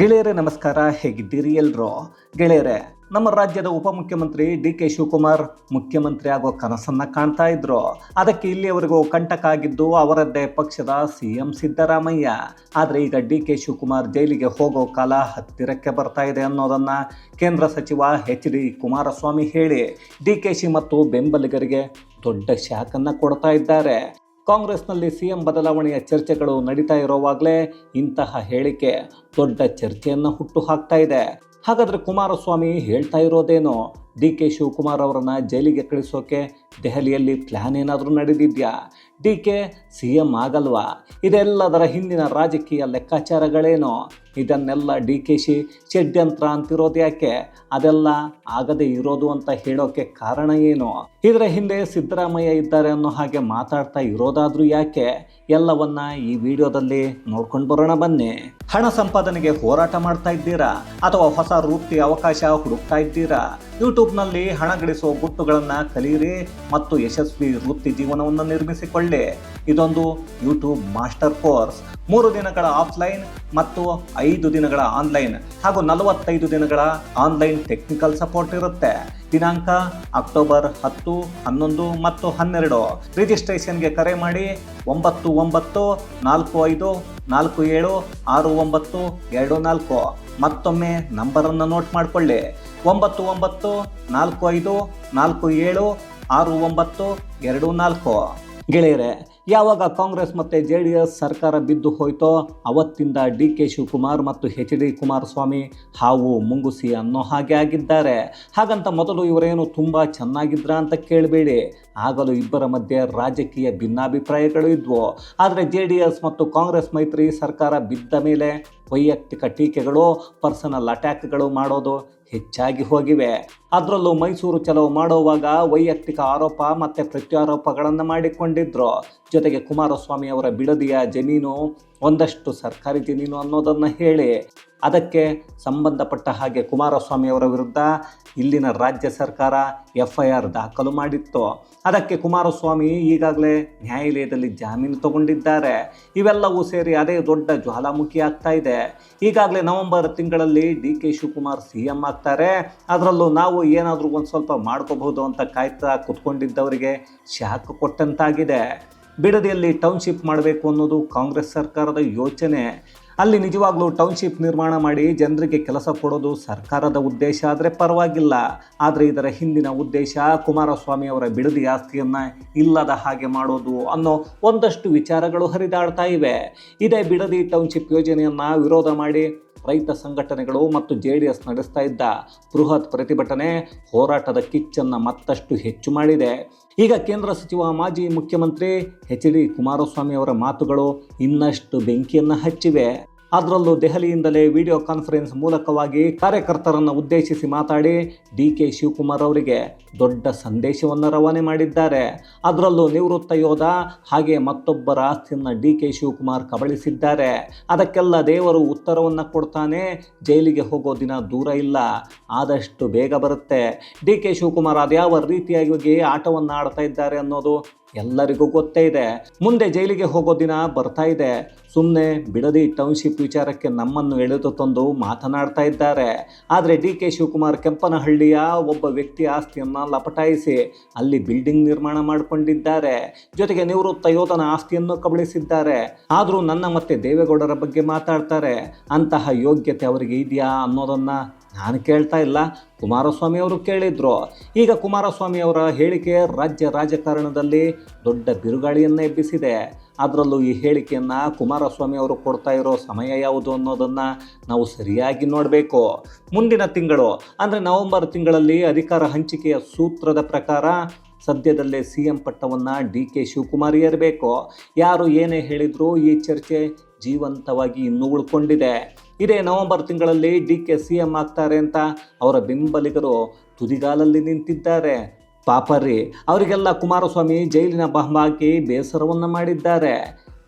ಗೆಳೆಯರೇ, ನಮಸ್ಕಾರ. ಹೇಗಿದ್ದೀರಿ ಎಲ್ರು? ಗೆಳೆಯರೇ, ನಮ್ಮ ರಾಜ್ಯದ ಉಪಮುಖ್ಯಮಂತ್ರಿ ಡಿ ಕೆ ಶಿವಕುಮಾರ್ ಮುಖ್ಯಮಂತ್ರಿ ಆಗೋ ಕನಸನ್ನ ಕಾಣ್ತಾ ಇದ್ರು. ಅದಕ್ಕೆ ಇಲ್ಲಿಯವರೆಗೂ ಕಂಟಕ ಆಗಿದ್ದು ಅವರದ್ದೇ ಪಕ್ಷದ ಸಿ ಎಂ ಸಿದ್ದರಾಮಯ್ಯ. ಆದರೆ ಈಗ ಡಿ ಕೆ ಶಿವಕುಮಾರ್ ಜೈಲಿಗೆ ಹೋಗೋ ಕಾಲ ಹತ್ತಿರಕ್ಕೆ ಬರ್ತಾ ಇದೆ ಅನ್ನೋದನ್ನ ಕೇಂದ್ರ ಸಚಿವ ಎಚ್ ಡಿ ಕುಮಾರಸ್ವಾಮಿ ಹೇಳಿ, ಡಿ ಕೆ ಶಿ ಮತ್ತು ಬೆಂಬಲಿಗರಿಗೆ ದೊಡ್ಡ ಶಾಕನ್ನು ಕೊಡ್ತಾ ಇದ್ದಾರೆ. ಕಾಂಗ್ರೆಸ್ನಲ್ಲಿ ಸಿಎಂ ಬದಲಾವಣೆಯ ಚರ್ಚೆಗಳು ನಡೀತಾ ಇರೋವಾಗಲೇ ಇಂತಹ ಹೇಳಿಕೆ ದೊಡ್ಡ ಚರ್ಚೆಯನ್ನು ಹುಟ್ಟು ಹಾಕ್ತಾ ಇದೆ. ಹಾಗಾದರೆ ಕುಮಾರಸ್ವಾಮಿ ಹೇಳ್ತಾ ಇರೋದೇನೋ? ಡಿ ಕೆ ಶಿವಕುಮಾರ್ ಅವರನ್ನು ಜೈಲಿಗೆ ಕಳಿಸೋಕೆ ದೆಹಲಿಯಲ್ಲಿ ಪ್ಲ್ಯಾನ್ ಏನಾದರೂ ನಡೆದಿದ್ಯಾ? ಡಿ ಕೆ, ಸಿ ಎಂ ಆಗಲ್ವಾ? ಇದೆಲ್ಲದರ ಹಿಂದಿನ ರಾಜಕೀಯ ಲೆಕ್ಕಾಚಾರಗಳೇನೋ? ಇದನ್ನೆಲ್ಲ ಡಿ ಕೆ ಶಿ ಷಡ್ಯಂತ್ರ ಅಂತಿರೋದು ಯಾಕೆ? ಅದೆಲ್ಲ ಆಗದೆ ಇರೋದು ಅಂತ ಹೇಳೋಕೆ ಕಾರಣ ಏನು? ಇದರ ಹಿಂದೆ ಸಿದ್ದರಾಮಯ್ಯ ಇದ್ದಾರೆ ಅನ್ನೋ ಹಾಗೆ ಮಾತಾಡ್ತಾ ಇರೋದಾದರೂ ಯಾಕೆ? ಎಲ್ಲವನ್ನ ಈ ವಿಡಿಯೋದಲ್ಲಿ ನೋಡ್ಕೊಂಡು ಬರೋಣ ಬನ್ನಿ. ಹಣ ಸಂಪಾದನೆಗೆ ಹೋರಾಟ ಮಾಡ್ತಾ ಇದ್ದೀರಾ? ಅಥವಾ ಹೊಸ ವೃತ್ತಿ ಅವಕಾಶ ಹುಡುಕ್ತಾ ಇದ್ದೀರಾ? ಯೂಟ್ಯೂಬ್ನಲ್ಲಿ ಹಣ ಗಳಿಸುವ ಗುಟ್ಟುಗಳನ್ನು ಕಲಿಯಿರಿ ಮತ್ತು ಯಶಸ್ವಿ ವೃತ್ತಿ ಜೀವನವನ್ನು ನಿರ್ಮಿಸಿಕೊಳ್ಳಿ. ಇದೊಂದು ಯೂಟ್ಯೂಬ್ ಮಾಸ್ಟರ್ ಕೋರ್ಸ್ ಮೂರು ದಿನಗಳ ಆಫ್ಲೈನ್ ಮತ್ತು ಐದು ದಿನಗಳ ಆನ್ಲೈನ್ ಹಾಗೂ ನಲವತ್ತೈದು ದಿನಗಳ ಆನ್ಲೈನ್ ಟೆಕ್ನಿಕಲ್ ಸಪೋರ್ಟ್ ಇರುತ್ತೆ. ದಿನಾಂಕ ಅಕ್ಟೋಬರ್ ಹತ್ತು, ಹನ್ನೊಂದು ಮತ್ತು ಹನ್ನೆರಡು. ರಿಜಿಸ್ಟ್ರೇಷನ್ಗೆ ಕರೆ ಮಾಡಿ ಒಂಬತ್ತು ಒಂಬತ್ತು, ನಾಲ್ಕು ಐದು, ನಾಲ್ಕು ಏಳು, ಆರು ಒಂಬತ್ತು, ಎರಡು ನಾಲ್ಕು. ಮತ್ತೊಮ್ಮೆ ನಂಬರನ್ನು ನೋಟ್ ಮಾಡಿಕೊಳ್ಳಿ. ಒಂಬತ್ತು ಒಂಬತ್ತು, ನಾಲ್ಕು ಐದು, ನಾಲ್ಕು ಏಳು, ಆರು ಒಂಬತ್ತು, ಎರಡು ನಾಲ್ಕು. ಗೆಳೆಯರೆ ಯಾವಾಗ ಕಾಂಗ್ರೆಸ್ ಮತ್ತು ಜೆ ಡಿ ಎಸ್ ಸರ್ಕಾರ ಬಿದ್ದು ಹೋಯ್ತೋ ಅವತ್ತಿಂದ ಡಿ ಕೆ ಶಿವಕುಮಾರ್ ಮತ್ತು ಎಚ್ ಡಿ ಕುಮಾರಸ್ವಾಮಿ ಹಾವು ಮುಂಗುಸಿ ಅನ್ನೋ ಹಾಗೆ ಆಗಿದ್ದಾರೆ. ಹಾಗಂತ ಮೊದಲು ಇವರೇನು ತುಂಬ ಚೆನ್ನಾಗಿದ್ರ ಅಂತ ಕೇಳಬೇಡಿ. ಆಗಲೂ ಇಬ್ಬರ ಮಧ್ಯೆ ರಾಜಕೀಯ ಭಿನ್ನಾಭಿಪ್ರಾಯಗಳು ಇದ್ವು. ಆದರೆ ಜೆ ಡಿ ಎಸ್ ಮತ್ತು ಕಾಂಗ್ರೆಸ್ ಮೈತ್ರಿ ಸರ್ಕಾರ ಬಿದ್ದ ಮೇಲೆ ವೈಯಕ್ತಿಕ ಟೀಕೆಗಳು, ಪರ್ಸನಲ್ ಅಟ್ಯಾಕ್ಗಳು ಮಾಡೋದು ಹೆಚ್ಚಾಗಿ ಹೋಗಿವೆ. ಅದರಲ್ಲೂ ಮೈಸೂರು ಚಲೋ ಮಾಡುವಾಗ ವೈಯಕ್ತಿಕ ಆರೋಪ ಮತ್ತು ಪ್ರತ್ಯಾರೋಪಗಳನ್ನು ಮಾಡಿಕೊಂಡಿದ್ರು. ಜೊತೆಗೆ ಕುಮಾರಸ್ವಾಮಿ ಅವರ ಬಿಡದಿಯ ಜಮೀನು, ಒಂದಷ್ಟು ಸರ್ಕಾರಿ ಜಮೀನು ಅನ್ನೋದನ್ನು ಹೇಳಿ. ಅದಕ್ಕೆ ಸಂಬಂಧಪಟ್ಟ ಹಾಗೆ ಕುಮಾರಸ್ವಾಮಿ ಅವರ ವಿರುದ್ಧ ಇಲ್ಲಿನ ರಾಜ್ಯ ಸರ್ಕಾರ ಎಫ್ ಐ ಆರ್ ದಾಖಲು ಮಾಡಿತ್ತು. ಅದಕ್ಕೆ ಕುಮಾರಸ್ವಾಮಿ ಈಗಾಗಲೇ ನ್ಯಾಯಾಲಯದಲ್ಲಿ ಜಾಮೀನು ತಗೊಂಡಿದ್ದಾರೆ. ಇವೆಲ್ಲವೂ ಸೇರಿ ಅದೇ ದೊಡ್ಡ ಜ್ವಾಲಾಮುಖಿ ಆಗ್ತಾ ಇದೆ. ಈಗಾಗಲೇ ನವೆಂಬರ್ ತಿಂಗಳಲ್ಲಿ D K Shivakumar C M ಆಗ್ತಾರೆ. ಅದರಲ್ಲೂ ನಾವು ಏನಾದರೂ ಒಂದು ಸ್ವಲ್ಪ ಮಾಡ್ಕೋಬಹುದು ಅಂತ ಕಾಯ್ತಾ ಕುತ್ಕೊಂಡಿದ್ದವರಿಗೆ ಶಾಕ್ ಕೊಟ್ಟಂತಾಗಿದೆ. ಬಿಡದಿಯಲ್ಲಿ ಟೌನ್ಶಿಪ್ ಮಾಡಬೇಕು ಅನ್ನೋದು ಕಾಂಗ್ರೆಸ್ ಸರ್ಕಾರದ ಯೋಚನೆ. ಅಲ್ಲಿ ನಿಜವಾಗ್ಲೂ ಟೌನ್ಶಿಪ್ ನಿರ್ಮಾಣ ಮಾಡಿ ಜನರಿಗೆ ಕೆಲಸ ಕೊಡೋದು ಸರ್ಕಾರದ ಉದ್ದೇಶ ಆದರೆ ಪರವಾಗಿಲ್ಲ. ಆದರೆ ಇದರ ಹಿಂದಿನ ಉದ್ದೇಶ ಕುಮಾರಸ್ವಾಮಿ ಅವರ ಬಿಡದಿ ಆಸ್ತಿಯನ್ನು ಇಲ್ಲದ ಹಾಗೆ ಮಾಡೋದು ಅನ್ನೋ ಒಂದಷ್ಟು ವಿಚಾರಗಳು ಹರಿದಾಡ್ತಾ ಇವೆ. ಇದೇ ಬಿಡದಿ ಟೌನ್ಶಿಪ್ ಯೋಜನೆಯನ್ನು ವಿರೋಧ ಮಾಡಿ ರೈತ ಸಂಘಟನೆಗಳು ಮತ್ತು ಜೆ ಡಿ ಎಸ್ ನಡೆಸ್ತಾ ಇದ್ದ ಬೃಹತ್ ಪ್ರತಿಭಟನೆ ಹೋರಾಟದ ಕಿಚ್ಚನ್ನು ಮತ್ತಷ್ಟು ಹೆಚ್ಚು ಮಾಡಿದೆ. ಈಗ ಕೇಂದ್ರ ಸಚಿವ, ಮಾಜಿ ಮುಖ್ಯಮಂತ್ರಿ ಎಚ್ ಡಿ ಕುಮಾರಸ್ವಾಮಿ ಅವರ ಮಾತುಗಳು ಇನ್ನಷ್ಟು ಬೆಂಕಿಯನ್ನು ಹಚ್ಚಿವೆ. ಅದರಲ್ಲೂ ದೆಹಲಿಯಿಂದಲೇ ವಿಡಿಯೋ ಕಾನ್ಫರೆನ್ಸ್ ಮೂಲಕವಾಗಿ ಕಾರ್ಯಕರ್ತರನ್ನು ಉದ್ದೇಶಿಸಿ ಮಾತಾಡಿ ಡಿ ಕೆ ಶಿವಕುಮಾರ್ ಅವರಿಗೆ ದೊಡ್ಡ ಸಂದೇಶವನ್ನು ರವಾನೆ ಮಾಡಿದ್ದಾರೆ. ಅದರಲ್ಲೂ ನಿವೃತ್ತ ಯೋಧ ಹಾಗೆ ಮತ್ತೊಬ್ಬರ ಆಸ್ತಿಯನ್ನು ಡಿ ಕೆ ಶಿವಕುಮಾರ್ ಕಬಳಿಸಿದ್ದಾರೆ. ಅದಕ್ಕೆಲ್ಲ ದೇವರು ಉತ್ತರವನ್ನು ಕೊಡ್ತಾನೆ. ಜೈಲಿಗೆ ಹೋಗೋ ದಿನ ದೂರ ಇಲ್ಲ. ಆದಷ್ಟು ಬೇಗ ಬರುತ್ತೆ. ಡಿ ಕೆ ಶಿವಕುಮಾರ್ ಅದ್ಯಾವ ರೀತಿಯಾಗಿ ಆಟವನ್ನು ಆಡ್ತಾ ಇದ್ದಾರೆ ಅನ್ನೋದು ಎಲ್ಲರಿಗೂ ಗೊತ್ತೇ ಇದೆ. ಮುಂದೆ ಜೈಲಿಗೆ ಹೋಗೋ ದಿನ ಬರ್ತಾ ಇದೆ. ಸುಮ್ಮನೆ ಬಿಡದಿ ಟೌನ್ಶಿಪ್ ವಿಚಾರಕ್ಕೆ ನಮ್ಮನ್ನು ಎಳೆದು ತಂದು ಮಾತನಾಡ್ತಾ ಇದ್ದಾರೆ. ಆದರೆ ಡಿ ಕೆ ಶಿವಕುಮಾರ್ ಕೆಂಪನಹಳ್ಳಿಯ ಒಬ್ಬ ವ್ಯಕ್ತಿ ಆಸ್ತಿಯನ್ನು ಲಪಟಾಯಿಸಿ ಅಲ್ಲಿ ಬಿಲ್ಡಿಂಗ್ ನಿರ್ಮಾಣ ಮಾಡಿಕೊಂಡಿದ್ದಾರೆ. ಜೊತೆಗೆ ನಿವೃತ್ತ ಯೋಧನ ಆಸ್ತಿಯನ್ನು ಕಬಳಿಸಿದ್ದಾರೆ. ಆದರೂ ನನ್ನ ಮತ್ತೆ ದೇವೇಗೌಡರ ಬಗ್ಗೆ ಮಾತಾಡ್ತಾರೆ. ಅಂತಹ ಯೋಗ್ಯತೆ ಅವರಿಗೆ ಇದೆಯಾ ಅನ್ನೋದನ್ನು ನಾನು ಕೇಳ್ತಾ ಇಲ್ಲ. ಕುಮಾರಸ್ವಾಮಿ ಅವರು ಕೇಳಿದ್ರು. ಈಗ ಕುಮಾರಸ್ವಾಮಿ ಅವರ ಹೇಳಿಕೆ ರಾಜ್ಯ ರಾಜಕಾರಣದಲ್ಲಿ ದೊಡ್ಡ ಬಿರುಗಾಳಿಯನ್ನು ಎಬ್ಬಿಸಿದೆ. ಅದರಲ್ಲೂ ಈ ಹೇಳಿಕೆಯನ್ನು ಕುಮಾರಸ್ವಾಮಿ ಅವರು ಕೊಡ್ತಾ ಇರೋ ಸಮಯ ಯಾವುದು ಅನ್ನೋದನ್ನು ನಾವು ಸರಿಯಾಗಿ ನೋಡಬೇಕು. ಮುಂದಿನ ತಿಂಗಳು, ಅಂದರೆ ನವೆಂಬರ್ ತಿಂಗಳಲ್ಲಿ ಅಧಿಕಾರ ಹಂಚಿಕೆಯ ಸೂತ್ರದ ಪ್ರಕಾರ ಸದ್ಯದಲ್ಲೇ ಸಿ ಎಂ ಪಟ್ಟವನ್ನು ಡಿ ಕೆ ಶಿವಕುಮಾರ್ ಏರಬೇಕು. ಯಾರು ಏನೇ ಹೇಳಿದರೂ ಈ ಚರ್ಚೆ ಜೀವಂತವಾಗಿ ಇನ್ನೂ ಉಳ್ಕೊಂಡಿದೆ ಇದೇ ನವೆಂಬರ್ ತಿಂಗಳಲ್ಲಿ ಡಿ ಕೆ ಸಿ ಎಂ ಆಗ್ತಾರೆ ಅಂತ ಅವರ ಬೆಂಬಲಿಗರು ತುದಿಗಾಲಲ್ಲಿ ನಿಂತಿದ್ದಾರೆ. ಪಾಪರಿ, ಅವರಿಗೆಲ್ಲ ಕುಮಾರಸ್ವಾಮಿ ಜೈಲಿನ ಬಾಂಬ್ ಹಾಕಿ ಬೇಸರವನ್ನು ಮಾಡಿದ್ದಾರೆ.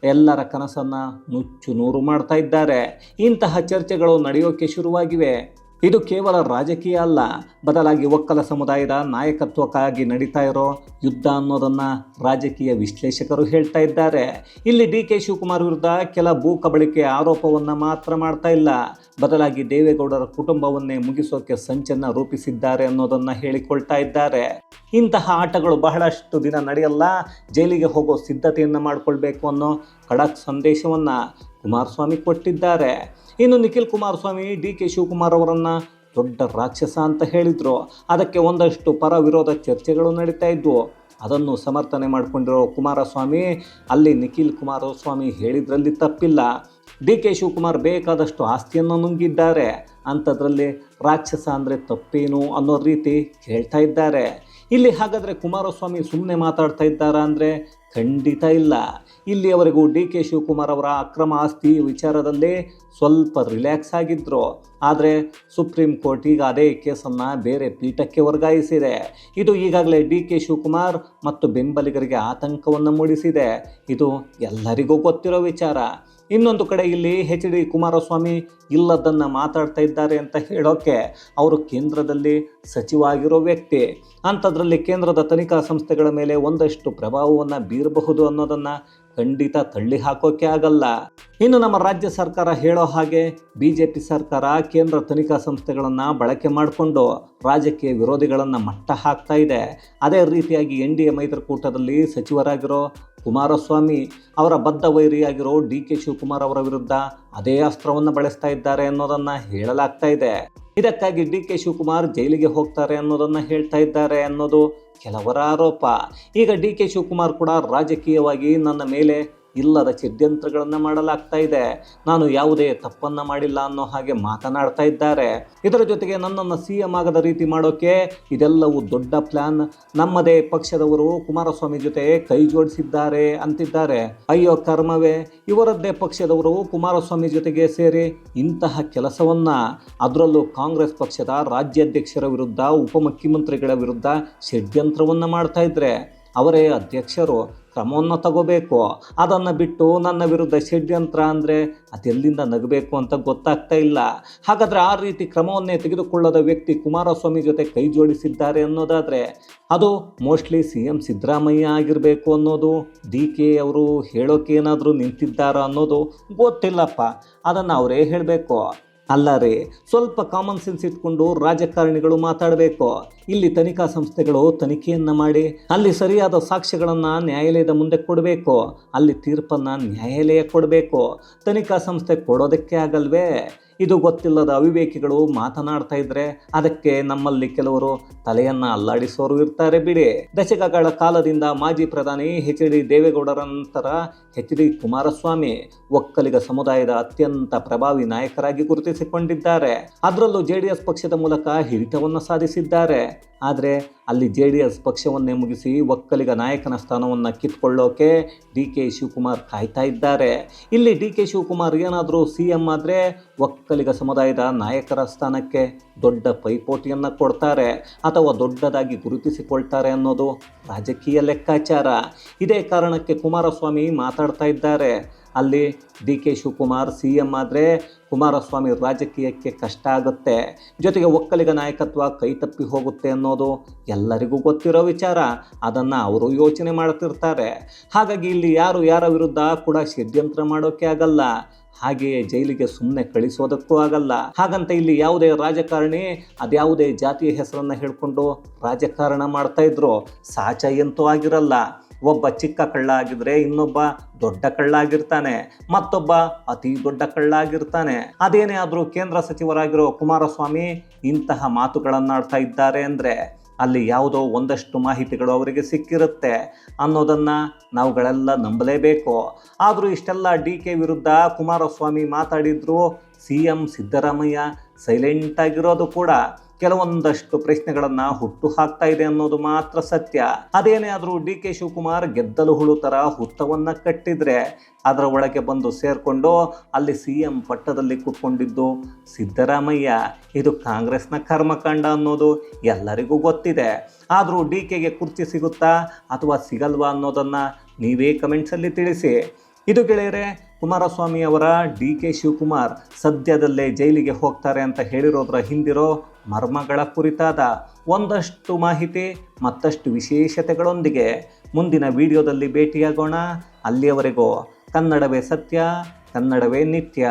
ಎಲ್ಲರ ಕನಸನ್ನು ನುಚ್ಚು ನೂರು ಮಾಡ್ತಾ ಇದ್ದಾರೆ. ಇಂತಹ ಚರ್ಚೆಗಳು ನಡೆಯೋಕೆ ಶುರುವಾಗಿವೆ. ಇದು ಕೇವಲ ರಾಜಕೀಯ ಅಲ್ಲ. ಬದಲಾಗಿ ಒಕ್ಕಲ ಸಮುದಾಯದ ನಾಯಕತ್ವಕ್ಕಾಗಿ ನಡೀತಾ ಇರೋ ಯುದ್ಧ ಅನ್ನೋದನ್ನು ರಾಜಕೀಯ ವಿಶ್ಲೇಷಕರು ಹೇಳ್ತಾ ಇದ್ದಾರೆ. ಇಲ್ಲಿ ಡಿ ಕೆ ಶಿವಕುಮಾರ್ ವಿರುದ್ಧ ಕೆಲ ಭೂ ಕಬಳಿಕೆ ಆರೋಪವನ್ನು ಮಾತ್ರ ಮಾಡ್ತಾ ಇಲ್ಲ. ಬದಲಾಗಿ ದೇವೇಗೌಡರ ಕುಟುಂಬವನ್ನೇ ಮುಗಿಸೋಕೆ ಸಂಚನ್ನ ರೂಪಿಸಿದ್ದಾರೆ ಅನ್ನೋದನ್ನು ಹೇಳಿಕೊಳ್ತಾ ಇದ್ದಾರೆ. ಇಂತಹ ಆಟಗಳು ಬಹಳಷ್ಟು ದಿನ ನಡೆಯಲ್ಲ. ಜೈಲಿಗೆ ಹೋಗೋ ಸಿದ್ಧತೆಯನ್ನು ಮಾಡಿಕೊಳ್ಬೇಕು ಅನ್ನೋ ಖಡಕ್ ಸಂದೇಶವನ್ನು ಕುಮಾರಸ್ವಾಮಿ ಕೊಟ್ಟಿದ್ದಾರೆ. ಇನ್ನು ನಿಖಿಲ್ ಕುಮಾರಸ್ವಾಮಿ ಡಿ ಕೆ ಶಿವಕುಮಾರ್ ಅವರನ್ನು ದೊಡ್ಡ ರಾಕ್ಷಸ ಅಂತ ಹೇಳಿದ್ರು. ಅದಕ್ಕೆ ಒಂದಷ್ಟು ಪರ ವಿರೋಧ ಚರ್ಚೆಗಳು ನಡೀತಾ ಇದ್ವು. ಅದನ್ನು ಸಮರ್ಥನೆ ಮಾಡಿಕೊಂಡಿರೋ ಕುಮಾರಸ್ವಾಮಿ, ಅಲ್ಲಿ ನಿಖಿಲ್ ಕುಮಾರಸ್ವಾಮಿ ಹೇಳಿದ್ರಲ್ಲಿ ತಪ್ಪಿಲ್ಲ. ಡಿ ಕೆ ಶಿವಕುಮಾರ್ ಬೇಕಾದಷ್ಟು ಆಸ್ತಿಯನ್ನು ನುಂಗಿದ್ದಾರೆ. ಅಂಥದ್ರಲ್ಲಿ ರಾಕ್ಷಸ ಅಂದರೆ ತಪ್ಪೇನು ಅನ್ನೋ ರೀತಿ ಹೇಳ್ತಾ ಇದ್ದಾರೆ. ಇಲ್ಲಿ ಹಾಗಾದರೆ ಕುಮಾರಸ್ವಾಮಿ ಸುಮ್ಮನೆ ಮಾತಾಡ್ತಾ ಇದ್ದಾರಾ ಅಂದರೆ ಖಂಡಿತ ಇಲ್ಲ. ಇಲ್ಲಿಯವರೆಗೂ ಡಿ ಕೆ ಶಿವಕುಮಾರ್ ಅವರ ಅಕ್ರಮ ಆಸ್ತಿ ವಿಚಾರದಲ್ಲೇ ಸ್ವಲ್ಪ ರಿಲ್ಯಾಕ್ಸ್ ಆಗಿದ್ದರು ಆದರೆ ಸುಪ್ರೀಂ ಕೋರ್ಟ್ ಈಗ ಅದೇ ಕೇಸನ್ನು ಬೇರೆ ಪೀಠಕ್ಕೆ ವರ್ಗಾಯಿಸಿದೆ. ಇದು ಈಗಾಗಲೇ ಡಿ ಕೆ ಶಿವಕುಮಾರ್ ಮತ್ತು ಬೆಂಬಲಿಗರಿಗೆ ಆತಂಕವನ್ನು ಮೂಡಿಸಿದೆ. ಇದು ಎಲ್ಲರಿಗೂ ಗೊತ್ತಿರೋ ವಿಚಾರ. ಇನ್ನೊಂದು ಕಡೆ ಇಲ್ಲಿ ಎಚ್ ಡಿ ಕುಮಾರಸ್ವಾಮಿ ಇಲ್ಲದನ್ನು ಮಾತಾಡ್ತಾ ಇದ್ದಾರೆ ಅಂತ ಹೇಳೋಕೆ ಅವರು ಕೇಂದ್ರದಲ್ಲಿ ಸಚಿವ ಆಗಿರೋ ವ್ಯಕ್ತಿ. ಅಂಥದ್ರಲ್ಲಿ ಕೇಂದ್ರದ ತನಿಖಾ ಸಂಸ್ಥೆಗಳ ಮೇಲೆ ಒಂದಷ್ಟು ಪ್ರಭಾವವನ್ನು ಬೀರಬಹುದು ಅನ್ನೋದನ್ನು ಖಂಡಿತ ತಳ್ಳಿ ಹಾಕೋಕೆ ಆಗಲ್ಲ. ಇನ್ನು ನಮ್ಮ ರಾಜ್ಯ ಸರ್ಕಾರ ಹೇಳೋ ಹಾಗೆ ಬಿ ಜೆ ಪಿ ಸರ್ಕಾರ ಕೇಂದ್ರ ತನಿಖಾ ಸಂಸ್ಥೆಗಳನ್ನು ಬಳಕೆ ಮಾಡಿಕೊಂಡು ರಾಜಕೀಯ ವಿರೋಧಿಗಳನ್ನು ಮಟ್ಟ ಹಾಕ್ತಾ ಇದೆ. ಅದೇ ರೀತಿಯಾಗಿ ಎನ್ ಡಿ ಎ ಮೈತ್ರಿಕೂಟದಲ್ಲಿ ಸಚಿವರಾಗಿರೋ ಕುಮಾರಸ್ವಾಮಿ ಅವರ ಬದ್ಧ ವೈರಿಯಾಗಿರೋ ಡಿ ಕೆ ಶಿವಕುಮಾರ್ ಅವರ ವಿರುದ್ಧ ಅದೇ ಅಸ್ತ್ರವನ್ನು ಬಳಸ್ತಾ ಇದ್ದಾರೆ ಅನ್ನೋದನ್ನು ಹೇಳಲಾಗ್ತಾ ಇದೆ. ಇದಕ್ಕಾಗಿ ಡಿ ಕೆ ಶಿವಕುಮಾರ್ ಜೈಲಿಗೆ ಹೋಗ್ತಾರೆ ಅನ್ನೋದನ್ನು ಹೇಳ್ತಾ ಇದ್ದಾರೆ ಅನ್ನೋದು ಕೆಲವರ ಆರೋಪ. ಈಗ ಡಿ ಕೆ ಶಿವಕುಮಾರ್ ಕೂಡ ರಾಜಕೀಯವಾಗಿ ನನ್ನ ಮೇಲೆ ಇಲ್ಲದ ಷಡ್ಯಂತ್ರಗಳನ್ನು ಮಾಡಲಾಗ್ತಾ ಇದೆ. ನಾನು ಯಾವುದೇ ತಪ್ಪನ್ನು ಮಾಡಿಲ್ಲ ಅನ್ನೋ ಹಾಗೆ ಮಾತನಾಡ್ತಾ ಇದ್ದಾರೆ. ಇದರ ಜೊತೆಗೆ ನನ್ನನ್ನು ಸಿ ಎಂ ಆಗದ ರೀತಿ ಮಾಡೋಕೆ ಇದೆಲ್ಲವೂ ದೊಡ್ಡ ಪ್ಲಾನ್ ನಮ್ಮದೇ ಪಕ್ಷದವರು ಕುಮಾರಸ್ವಾಮಿ ಜೊತೆ ಕೈ ಜೋಡಿಸಿದ್ದಾರೆ ಅಂತಿದ್ದಾರೆ. ಅಯ್ಯೋ ಕರ್ಮವೇ, ಇವರದ್ದೇ ಪಕ್ಷದವರು ಕುಮಾರಸ್ವಾಮಿ ಜೊತೆಗೆ ಸೇರಿ ಇಂತಹ ಕೆಲಸವನ್ನ. ಅದರಲ್ಲೂ ಕಾಂಗ್ರೆಸ್ ಪಕ್ಷದ ರಾಜ್ಯಾಧ್ಯಕ್ಷರ ವಿರುದ್ಧ ಉಪಮುಖ್ಯಮಂತ್ರಿಗಳ ವಿರುದ್ಧ ಷಡ್ಯಂತ್ರವನ್ನು ಮಾಡ್ತಾ ಇದ್ರೆ. ಅವರೇ ಅಧ್ಯಕ್ಷರು ಕ್ರಮವನ್ನು ತಗೋಬೇಕು ಅದನ್ನು ಬಿಟ್ಟು ನನ್ನ ವಿರುದ್ಧ ಷಡ್ಯಂತ್ರ ಅಂದರೆ ಅದೆಲ್ಲಿಂದ ನಗಬೇಕು ಅಂತ ಗೊತ್ತಾಗ್ತಾ ಇಲ್ಲ. ಹಾಗಾದರೆ ಆ ರೀತಿ ಕ್ರಮವನ್ನೇ ತೆಗೆದುಕೊಳ್ಳದ ವ್ಯಕ್ತಿ ಕುಮಾರಸ್ವಾಮಿ ಜೊತೆ ಕೈ ಜೋಡಿಸಿದ್ದಾರೆ ಅನ್ನೋದಾದರೆ ಅದು ಮೋಸ್ಟ್ಲಿ ಸಿ ಎಂ ಸಿದ್ದರಾಮಯ್ಯ ಆಗಿರಬೇಕು ಅನ್ನೋದು, ಡಿ ಕೆ ಅವರು ಹೇಳೋಕೆ ಏನಾದರೂ ನಿಂತಿದ್ದಾರಾ ಅನ್ನೋದು ಗೊತ್ತಿಲ್ಲಪ್ಪ. ಅದನ್ನು ಅವರೇ ಹೇಳಬೇಕು. ಅಲ್ಲ ರೀ, ಸ್ವಲ್ಪ ಕಾಮನ್ ಸೆನ್ಸ್ ಇಟ್ಕೊಂಡು ರಾಜಕಾರಣಿಗಳು ಮಾತಾಡಬೇಕು. ಇಲ್ಲಿ ತನಿಖಾ ಸಂಸ್ಥೆಗಳು ತನಿಖೆಯನ್ನು ಮಾಡಿ, ಅಲ್ಲಿ ಸರಿಯಾದ ಸಾಕ್ಷ್ಯಗಳನ್ನು ನ್ಯಾಯಾಲಯದ ಮುಂದೆ ಕೊಡಬೇಕು. ಅಲ್ಲಿ ತೀರ್ಪನ್ನು ನ್ಯಾಯಾಲಯ ಕೊಡಬೇಕು. ತನಿಖಾ ಸಂಸ್ಥೆ ಕೊಡೋದಕ್ಕೆ ಆಗಲ್ವೇ? ಇದು ಗೊತ್ತಿಲ್ಲದ ಅವಿವೇಕಿಗಳು ಮಾತನಾಡ್ತಾ ಇದ್ರೆ ಅದಕ್ಕೆ ನಮ್ಮಲ್ಲಿ ಕೆಲವರು ತಲೆಯನ್ನ ಅಲ್ಲಾಡಿಸೋರು ಇರ್ತಾರೆ ಬಿಡಿ. ದಶಕಗಳ ಕಾಲದಿಂದ ಮಾಜಿ ಪ್ರಧಾನಿ ಎಚ್ ಡಿ ದೇವೇಗೌಡರ ನಂತರ ಎಚ್ ಡಿ ಕುಮಾರಸ್ವಾಮಿ ಒಕ್ಕಲಿಗ ಸಮುದಾಯದ ಅತ್ಯಂತ ಪ್ರಭಾವಿ ನಾಯಕರಾಗಿ ಗುರುತಿಸಿಕೊಂಡಿದ್ದಾರೆ. ಅದರಲ್ಲೂ ಜೆ ಡಿ ಎಸ್ ಪಕ್ಷದ ಮೂಲಕ ಹಿಡಿತವನ್ನು ಸಾಧಿಸಿದ್ದಾರೆ. ಆದರೆ ಅಲ್ಲಿ ಜೆ ಡಿ ಎಸ್ ಪಕ್ಷವನ್ನೇ ಮುಗಿಸಿ ಒಕ್ಕಲಿಗ ನಾಯಕನ ಸ್ಥಾನವನ್ನು ಕಿತ್ಕೊಳ್ಳೋಕೆ ಡಿ ಕೆ ಶಿವಕುಮಾರ್ ಕಾಯ್ತಾ ಇದ್ದಾರೆ. ಇಲ್ಲಿ ಡಿ ಕೆ ಶಿವಕುಮಾರ್ ಏನಾದರೂ ಸಿ ಎಂ ಆದರೆ ಒಕ್ಕಲಿಗ ಸಮುದಾಯದ ನಾಯಕರ ಸ್ಥಾನಕ್ಕೆ ದೊಡ್ಡ ಪೈಪೋಟಿಯನ್ನು ಕೊಡ್ತಾರೆ. ಅಥವಾ ದೊಡ್ಡದಾಗಿ ಗುರುತಿಸಿಕೊಳ್ತಾರೆ ಅನ್ನೋದು ರಾಜಕೀಯ ಲೆಕ್ಕಾಚಾರ. ಇದೇ ಕಾರಣಕ್ಕೆ ಕುಮಾರಸ್ವಾಮಿ ಮಾತಾಡ್ತಾ ಇದ್ದಾರೆ. ಅಲ್ಲಿ D K Shivakumar C M ಆದರೆ ಕುಮಾರಸ್ವಾಮಿ ರಾಜಕೀಯಕ್ಕೆ ಕಷ್ಟ ಆಗುತ್ತೆ. ಜೊತೆಗೆ ಒಕ್ಕಲಿಗ ನಾಯಕತ್ವ ಕೈತಪ್ಪಿ ಹೋಗುತ್ತೆ ಅನ್ನೋದು ಎಲ್ಲರಿಗೂ ಗೊತ್ತಿರೋ ವಿಚಾರ. ಅದನ್ನು ಅವರು ಯೋಚನೆ ಮಾಡ್ತಿರ್ತಾರೆ. ಹಾಗಾಗಿ ಇಲ್ಲಿ ಯಾರು ಯಾರ ವಿರುದ್ಧ ಕೂಡ ಷಡ್ಯಂತ್ರ ಮಾಡೋಕ್ಕೆ ಆಗಲ್ಲ. ಹಾಗೆಯೇ ಜೈಲಿಗೆ ಸುಮ್ಮನೆ ಕಳಿಸೋದಕ್ಕೂ ಆಗಲ್ಲ. ಹಾಗಂತ ಇಲ್ಲಿ ಯಾವುದೇ ರಾಜಕಾರಣಿ ಅದ್ಯಾವುದೇ ಜಾತಿಯ ಹೆಸರನ್ನು ಹೇಳಿಕೊಂಡು ರಾಜಕಾರಣ ಮಾಡ್ತಾ ಇದ್ರು. ಸಾಚ ಆಗಿರಲ್ಲ. ಒಬ್ಬ ಚಿಕ್ಕ ಕಳ್ಳ ಆಗಿದ್ರೆ ಇನ್ನೊಬ್ಬ ದೊಡ್ಡ ಕಳ್ಳ ಆಗಿರ್ತಾನೆ ಮತ್ತೊಬ್ಬ ಅತಿ ದೊಡ್ಡ ಕಳ್ಳ ಆಗಿರ್ತಾನೆ ಅದೇನೇ ಆದರೂ ಕೇಂದ್ರ ಸಚಿವರಾಗಿರೋ ಕುಮಾರಸ್ವಾಮಿ ಇಂತಹ ಮಾತುಗಳನ್ನಾಡ್ತಾ ಇದ್ದಾರೆ ಅಂದರೆ ಅಲ್ಲಿ ಯಾವುದೋ ಒಂದಷ್ಟು ಮಾಹಿತಿಗಳು ಅವರಿಗೆ ಸಿಕ್ಕಿರುತ್ತೆ. ಅನ್ನೋದನ್ನು ನಾವುಗಳೆಲ್ಲ ನಂಬಲೇಬೇಕು. ಆದರೂ ಇಷ್ಟೆಲ್ಲ ಡಿ ಕೆ ವಿರುದ್ಧ ಕುಮಾರಸ್ವಾಮಿ ಮಾತಾಡಿದ್ರು ಸಿ ಎಂ ಸಿದ್ದರಾಮಯ್ಯ ಸೈಲೆಂಟ್ ಆಗಿರೋದು ಕೂಡ ಕೆಲವೊಂದಷ್ಟು ಪ್ರಶ್ನೆಗಳನ್ನು ಹುಟ್ಟು ಹಾಕ್ತಾ ಇದೆ ಅನ್ನೋದು ಮಾತ್ರ ಸತ್ಯ. ಅದೇನೇ ಆದರೂ ಡಿ ಕೆ ಶಿವಕುಮಾರ್ ಗೆದ್ದಲು ಹುಳು ಥರ ಹುತ್ತವನ್ನು ಕಟ್ಟಿದ್ರೆ ಅದರ ಒಳಗೆ ಬಂದು ಸೇರಿಕೊಂಡು ಅಲ್ಲಿ ಸಿ ಎಂ ಪಟ್ಟದಲ್ಲಿ ಕೂತ್ಕೊಂಡಿದ್ದು ಸಿದ್ದರಾಮಯ್ಯ. ಇದು ಕಾಂಗ್ರೆಸ್ನ ಕರ್ಮಕಾಂಡ ಅನ್ನೋದು ಎಲ್ಲರಿಗೂ ಗೊತ್ತಿದೆ. ಆದರೂ ಡಿ ಕೆಗೆ ಕುರ್ಚಿ ಸಿಗುತ್ತಾ ಅಥವಾ ಸಿಗಲ್ವಾ ಅನ್ನೋದನ್ನು ನೀವೇ ಕಮೆಂಟ್ಸಲ್ಲಿ ತಿಳಿಸಿ. ಇದು ಗೆಳೆಯರೆ ಕುಮಾರಸ್ವಾಮಿ ಅವರ ಡಿ ಕೆ ಶಿವಕುಮಾರ್ ಸದ್ಯದಲ್ಲೇ ಜೈಲಿಗೆ ಹೋಗ್ತಾರೆ ಅಂತ ಹೇಳಿರೋದ್ರ ಹಿಂದಿರೋ ಮರ್ಮಗಳ ಕುರಿತಾದ ಒಂದಷ್ಟು ಮಾಹಿತಿ, ಮತ್ತಷ್ಟು ವಿಶೇಷತೆಗಳೊಂದಿಗೆ ಮುಂದಿನ ವಿಡಿಯೋದಲ್ಲಿ ಭೇಟಿಯಾಗೋಣ. ಅಲ್ಲಿಯವರೆಗೂ ಕನ್ನಡವೇ ಸತ್ಯ, ಕನ್ನಡವೇ ನಿತ್ಯ.